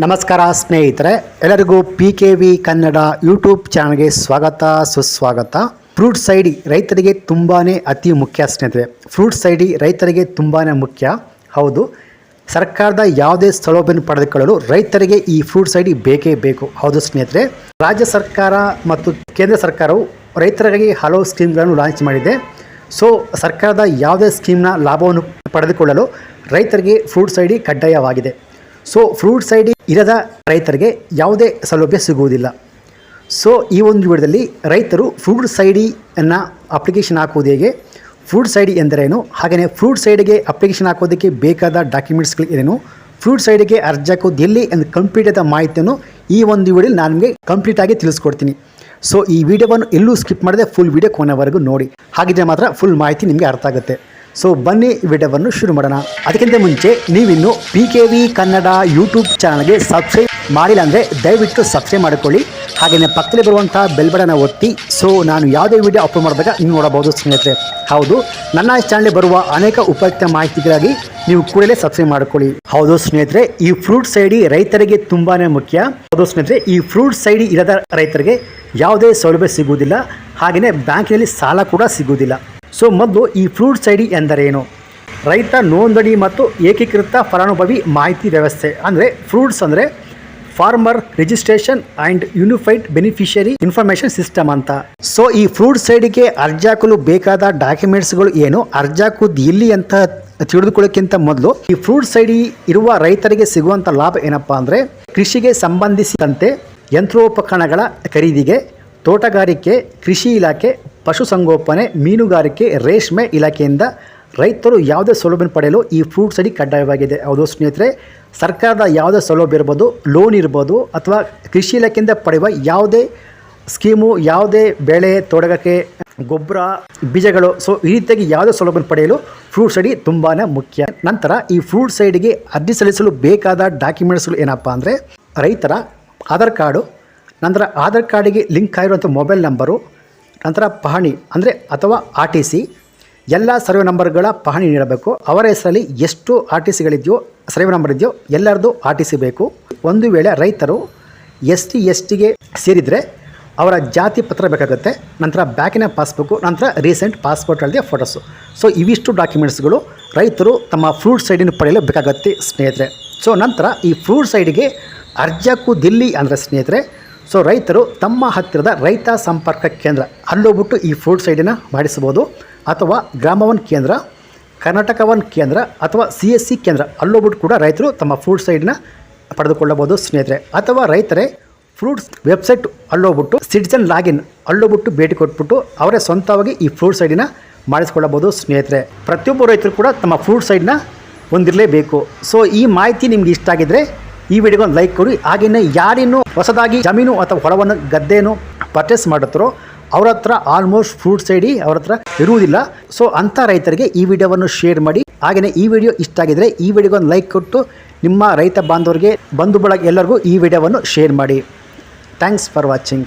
ನಮಸ್ಕಾರ ಸ್ನೇಹಿತರೆ, ಎಲ್ಲರಿಗೂ P K V Kannada YouTube ಚಾನಲ್ಗೆ ಸ್ವಾಗತ, ಸುಸ್ವಾಗತ. ಫ್ರೂಟ್ ಸೈಡಿ ರೈತರಿಗೆ ತುಂಬಾ ಅತಿ ಮುಖ್ಯ ಸ್ನೇಹಿತರೆ. ಫ್ರೂಟ್ ಸೈಡಿ ರೈತರಿಗೆ ತುಂಬಾ ಮುಖ್ಯ. ಹೌದು, ಸರ್ಕಾರದ ಯಾವುದೇ ಸೌಲಭ್ಯವನ್ನು ಪಡೆದುಕೊಳ್ಳಲು ರೈತರಿಗೆ ಈ ಫ್ರೂಟ್ ಸೈಡಿ ಬೇಕೇ ಬೇಕು. ಹೌದು ಸ್ನೇಹಿತರೆ, ರಾಜ್ಯ ಸರ್ಕಾರ ಮತ್ತು ಕೇಂದ್ರ ಸರ್ಕಾರವು ರೈತರಿಗೆ ಹಲವು ಸ್ಕೀಮ್ಗಳನ್ನು ಲಾಂಚ್ ಮಾಡಿದೆ. ಸೊ, ಸರ್ಕಾರದ ಯಾವುದೇ ಸ್ಕೀಮ್ನ ಲಾಭವನ್ನು ಪಡೆದುಕೊಳ್ಳಲು ರೈತರಿಗೆ ಫ್ರೂಟ್ ಸೈಡಿ ಕಡ್ಡಾಯವಾಗಿದೆ. ಸೊ ಫ್ರೂಟ್ ಸೈಡ್ ಇರದ ರೈತರಿಗೆ ಯಾವುದೇ ಸೌಲಭ್ಯ ಸಿಗುವುದಿಲ್ಲ. ಸೊ ಈ ಒಂದು ವಿಡಿಯೋದಲ್ಲಿ ರೈತರು ಫ್ರೂಟ್ ಸೈಡಿಯನ್ನು ಡಿಯನ್ನು ಅಪ್ಲಿಕೇಶನ್ ಹಾಕುವುದು ಹೇಗೆ? ಫ್ರೂಟ್ ಸೈಡಿ ಎಂದರೇನು? ಹಾಗೆಯೇ ಫ್ರೂಟ್ ಸೈಡಿಗೆ ಅಪ್ಲಿಕೇಶನ್ ಹಾಕೋದಕ್ಕೆ ಬೇಕಾದ ಡಾಕ್ಯುಮೆಂಟ್ಸ್ಗಳು ಏನೇನು? ಫ್ರೂಟ್ ಸೈಡಿಗೆ ಡಿಗೆ ಅರ್ಜಿ ಹಾಕೋದು ಎಲ್ಲಿ ಎಂದು ಕಂಪ್ಲೀಟ್ ಆದ ಮಾಹಿತಿಯನ್ನು ಈ ಒಂದು ವಿಡಿಯೋಲಿ ನಾನು ನಿಮಗೆ ಕಂಪ್ಲೀಟಾಗಿ ತಿಳಿಸ್ಕೊಡ್ತೀನಿ. ಸೊ ಈ ವಿಡಿಯೋವನ್ನು ಎಲ್ಲೂ ಸ್ಕಿಪ್ ಮಾಡದೆ ಫುಲ್ ವಿಡಿಯೋ ಕೊನೆವರೆಗೂ ನೋಡಿ. ಹಾಗಿದ್ರೆ ಮಾತ್ರ ಫುಲ್ ಮಾಹಿತಿ ನಿಮಗೆ ಅರ್ಥ ಆಗುತ್ತೆ. ಸೊ ಬನ್ನಿ ವಿಡಿಯೋವನ್ನು ಶುರು ಮಾಡೋಣ. ಅದಕ್ಕಿಂತ ಮುಂಚೆ ನೀವಿನ್ನು P K V Kannada YouTube ಚಾನಲ್ಗೆ ಸಬ್ಸ್ಕ್ರೈಬ್ ಮಾಡಿಲ್ಲ ಅಂದರೆ ದಯವಿಟ್ಟು ಸಬ್ಸ್ಕ್ರೈಬ್ ಮಾಡಿಕೊಳ್ಳಿ. ಹಾಗೆಯೇ ಪಕ್ಕದಲ್ಲಿ ಬರುವಂಥ ಬೆಲ್ ಬಟನ್ನ ಒತ್ತಿ. ಸೊ ನಾನು ಯಾವುದೇ ವಿಡಿಯೋ ಅಪ್ಲೋಡ್ ಮಾಡಿದಾಗ ನೀವು ನೋಡಬಹುದು ಸ್ನೇಹಿತರೆ. ಹೌದು, ನನ್ನ ಚಾನಲ್ಗೆ ಬರುವ ಅನೇಕ ಉಪಯುಕ್ತ ಮಾಹಿತಿಗಾಗಿ ನೀವು ಕೂಡಲೇ ಸಬ್ಸ್ಕ್ರೈಬ್ ಮಾಡಿಕೊಳ್ಳಿ. ಹೌದು ಸ್ನೇಹಿತರೆ, ಈ ಫ್ರೂಟ್ ಸೈಡಿ ರೈತರಿಗೆ ತುಂಬಾ ಮುಖ್ಯ. ಹೌದು ಸ್ನೇಹಿತರೆ, ಈ ಫ್ರೂಟ್ ಸೈಡಿ ಇರದ ರೈತರಿಗೆ ಯಾವುದೇ ಸೌಲಭ್ಯ ಸಿಗುವುದಿಲ್ಲ. ಹಾಗೆಯೇ ಬ್ಯಾಂಕಿನಲ್ಲಿ ಸಾಲ ಕೂಡ ಸಿಗುವುದಿಲ್ಲ. ಸೊ ಮೊದಲು ಈ ಫ್ರೂಟ್ ಸೈಡಿ ಎಂದರೇನು? ರೈತ ನೋಂದಣಿ ಮತ್ತು ಏಕೀಕೃತ ಫಲಾನುಭವಿ ಮಾಹಿತಿ ವ್ಯವಸ್ಥೆ, ಅಂದರೆ ಫ್ರೂಟ್ಸ್ ಅಂದರೆ farmer registration and unified beneficiary information system ಅಂತ. ಸೊ ಈ ಫ್ರೂಟ್ ಸೈಡಿಗೆ ಅರ್ಜಿ ಹಾಕಲು ಬೇಕಾದ ಡಾಕ್ಯುಮೆಂಟ್ಸ್ಗಳು ಏನು? ಅರ್ಜಿ ಹಾಕೋದು ಎಲ್ಲಿ ಅಂತ ತಿಳಿದುಕೊಳ್ಳೋಕ್ಕಿಂತ ಮೊದಲು ಈ ಫ್ರೂಟ್ ಸೈಡಿ ಇರುವ ರೈತರಿಗೆ ಸಿಗುವಂಥ ಲಾಭ ಏನಪ್ಪಾ ಅಂದರೆ ಕೃಷಿಗೆ ಸಂಬಂಧಿಸಿದಂತೆ ಯಂತ್ರೋಪಕರಣಗಳ ಖರೀದಿಗೆ, ತೋಟಗಾರಿಕೆ, ಕೃಷಿ ಇಲಾಖೆ ಪಶುಸಂಗೋಪನೆ ಮೀನುಗಾರಿಕೆ ರೇಷ್ಮೆ ಇಲಾಖೆಯಿಂದ ರೈತರು ಯಾವುದೇ ಸೌಲಭ್ಯ ಪಡೆಯಲು ಈ ಫ್ರೂಟ್ ಅಡಿ ಕಡ್ಡಾಯವಾಗಿದೆ. ಹೌದು ಸ್ನೇಹಿತರೆ, ಸರ್ಕಾರದ ಯಾವುದೇ ಸೌಲಭ್ಯ ಇರ್ಬೋದು, ಲೋನ್ ಇರ್ಬೋದು ಅಥವಾ ಕೃಷಿ ಇಲಾಖೆಯಿಂದ ಪಡೆಯುವ ಯಾವುದೇ ಸ್ಕೀಮು, ಯಾವುದೇ ಬೆಳೆ ತೊಡಗಕ್ಕೆ ಗೊಬ್ಬರ, ಬೀಜಗಳು, ಸೊ ಈ ರೀತಿಯಾಗಿ ಯಾವುದೇ ಸೌಲಭ್ಯ ಪಡೆಯಲು ಫ್ರೂಟ್ ಅಡಿ ತುಂಬಾ ಮುಖ್ಯ. ನಂತರ ಈ ಫ್ರೂಟ್ ಐಡಿಗೆ ಅರ್ಜಿ ಸಲ್ಲಿಸಲು ಬೇಕಾದ ಡಾಕ್ಯುಮೆಂಟ್ಸ್ಗಳು ಏನಪ್ಪ ಅಂದರೆ ರೈತರ ಆಧಾರ್ ಕಾರ್ಡು, ನಂತರ ಆಧಾರ್ ಕಾರ್ಡಿಗೆ ಲಿಂಕ್ ಆಗಿರುವಂಥ ಮೊಬೈಲ್ ನಂಬರು ನಂತರ ಪಹಣಿ, ಅಂದರೆ ಅಥವಾ ಆರ್ ಟಿ ಸಿ ಎಲ್ಲ ಸರ್ವೆ ನಂಬರ್ಗಳ ಪಹಣಿ ನೀಡಬೇಕು. ಅವರ ಹೆಸರಲ್ಲಿ ಎಷ್ಟು ಆರ್ ಟಿ ಸಿಗಳಿದೆಯೋ ಸರ್ವೆ ನಂಬರ್ ಇದೆಯೋ, ಎಲ್ಲರದ್ದು ಆರ್ ಟಿ ಸಿ ಬೇಕು. ಒಂದು ವೇಳೆ ರೈತರು ಎಸ್ ಟಿ ಎಸ್ ಟಿಗೆ ಸೇರಿದರೆ ಅವರ ಜಾತಿ ಪತ್ರ ಬೇಕಾಗುತ್ತೆ. ನಂತರ ಬ್ಯಾಂಕಿನ ಪಾಸ್ಬುಕ್ಕು, ನಂತರ ರೀಸೆಂಟ್ ಪಾಸ್ಪೋರ್ಟ್ ಅಲ್ಲದೆ ಫೋಟೋಸು. ಸೊ, ಇವಿಷ್ಟು ಡಾಕ್ಯುಮೆಂಟ್ಸ್ಗಳು ರೈತರು ತಮ್ಮ ಫ್ರೂಟ್ ಸೈಡಿನ ಪಡೆಯಲು ಬೇಕಾಗುತ್ತೆ, ಸ್ನೇಹಿತರೆ. ಸೊ, ನಂತರ ಈ ಫ್ರೂಟ್ ಸೈಡಿಗೆ ಅರ್ಜಕ್ಕೂ ದಿಲ್ಲಿ, ಅಂದರೆ ಸ್ನೇಹಿತರೆ ಸೊ ರೈತರು ತಮ್ಮ ಹತ್ತಿರದ ರೈತ ಸಂಪರ್ಕ ಕೇಂದ್ರ ಅಲ್ಲೋಗ್ಬಿಟ್ಟು ಈ ಫ್ರೂಟ್ ಸೈಡಿನ ಮಾಡಿಸ್ಬೋದು. ಅಥವಾ ಗ್ರಾಮವನ್ ಕೇಂದ್ರ ಕರ್ನಾಟಕ ಒನ್ ಕೇಂದ್ರ, ಅಥವಾ ಸಿ ಎಸ್ ಸಿ ಕೇಂದ್ರ ಅಲ್ಲೋಗ್ಬಿಟ್ಟು ಕೂಡ ರೈತರು ತಮ್ಮ ಫ್ರೂಟ್ ಸೈಡ್ನ ಪಡೆದುಕೊಳ್ಳಬಹುದು ಸ್ನೇಹಿತರೆ. ಅಥವಾ ರೈತರೇ ಫ್ರೂಟ್ಸ್ ವೆಬ್ಸೈಟ್ ಅಲ್ಲೋಗ್ಬಿಟ್ಟು ಸಿಟಿಜನ್ ಲಾಗಿನ್ ಅಲ್ಲೋಗ್ಬಿಟ್ಟು ಭೇಟಿ ಕೊಟ್ಬಿಟ್ಟು ಅವರೇ ಸ್ವಂತವಾಗಿ ಈ ಫ್ರೂಟ್ ಸೈಡಿನ ಮಾಡಿಸ್ಕೊಳ್ಳಬಹುದು ಸ್ನೇಹಿತರೆ. ಪ್ರತಿಯೊಬ್ಬ ರೈತರು ಕೂಡ ತಮ್ಮ ಫ್ರೂಟ್ ಸೈಡ್ನ ಹೊಂದಿರಲೇಬೇಕು. ಸೊ ಈ ಮಾಹಿತಿ ನಿಮ್ಗೆ ಇಷ್ಟ ಆಗಿದ್ರೆ ಈ ವಿಡಿಯೋಗೆ ಒಂದು ಲೈಕ್ ಕೊಡಿ. ಹಾಗೆಯೇ ಯಾರಿನ್ನೂ ಹೊಸದಾಗಿ ಜಮೀನು ಅಥವಾ ಹೊಲವನ್ನು ಗದ್ದೆಯನ್ನು ಪರ್ಚೇಸ್ ಮಾಡುತ್ತಾರೋ ಅವ್ರ ಹತ್ರ ಆಲ್ಮೋಸ್ಟ್ ಫ್ರೂಟ್ಸ್ ಐಡಿ ಅವ್ರ ಹತ್ರ ಇರುವುದಿಲ್ಲ. ಸೊ ಅಂಥ ರೈತರಿಗೆ ಈ ವಿಡಿಯೋವನ್ನು ಶೇರ್ ಮಾಡಿ. ಹಾಗೆಯೇ ಈ ವಿಡಿಯೋ ಇಷ್ಟ ಆಗಿದ್ರೆ ಈ ವಿಡಿಯೋಗೆ ಒಂದು ಲೈಕ್ ಕೊಟ್ಟು ನಿಮ್ಮ ರೈತ ಬಾಂಧವರಿಗೆ, ಬಂಧು ಬಳಗ ಎಲ್ಲರಿಗೂ ಈ ವಿಡಿಯೋವನ್ನು ಶೇರ್ ಮಾಡಿ. Thanks for watching